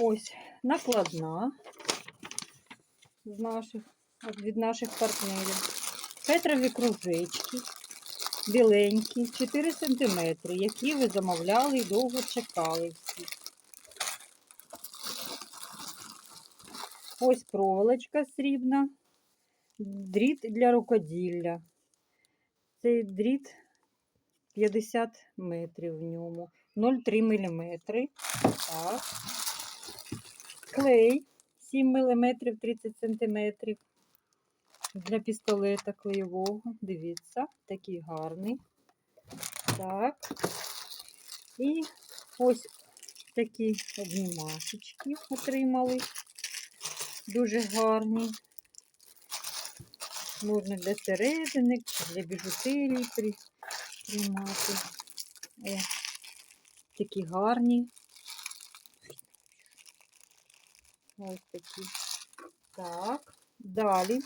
Ось накладна з наших, від наших партнерів. Петрові кружечки, біленькі, 4 см, які ви замовляли і довго чекали всі. Ось проволочка срібна, дріт для рукоділля. Цей дріт 50 метрів в ньому, 0,3 мм. Так. Клей 7 мм 30 см. Для пістолета клеєвого. Дивіться, такий гарний. Так. І ось такі обнімашечки отримали. Дуже гарні. Можна для середини, для біжутерії тримати. О, такі гарні. Ось такі. Так. Далі.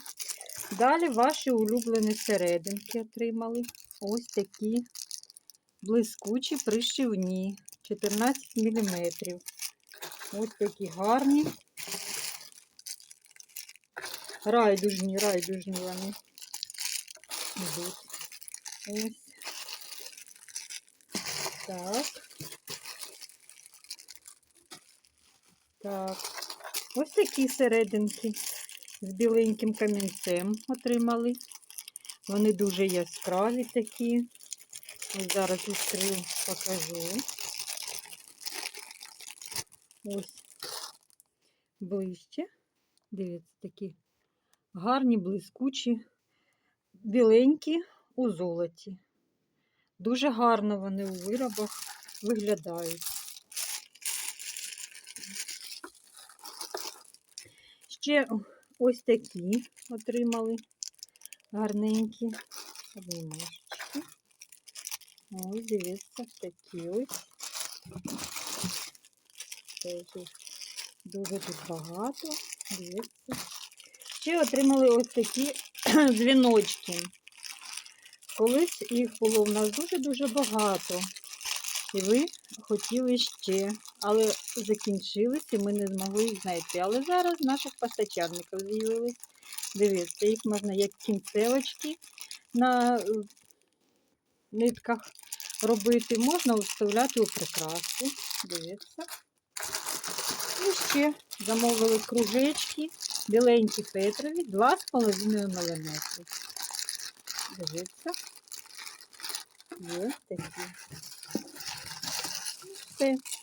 Далі ваші улюблені серединки отримали. Ось такі блискучі пришивні. 14 мм. Ось такі гарні. Райдужні, райдужні вони. Ось. Так. Так. Ось такі серединки з біленьким камінцем отримали. Вони дуже яскраві такі. Ось зараз відкрию, покажу. Ось ближче. Дивіться, такі гарні, блискучі, біленькі у золоті. Дуже гарно вони у виробах виглядають. Ще ось такі отримали гарненькі обнімашечки. Ось, дивіться, такі ось. Теж дуже тут багато. Дивіться. Ще отримали ось такі дзвіночки. Колись їх було в нас дуже-дуже багато. І ви хотіли ще, але закінчились і ми не змогли їх знайти. Але зараз наших постачальників з'явились. Дивіться, їх можна як кінцевочки на е, нитках робити, можна вставляти у прикраси. Дивіться. І ще замовили кружечки, біленькі фетрові, 2,5 мм. Дивіться. Є такі. happen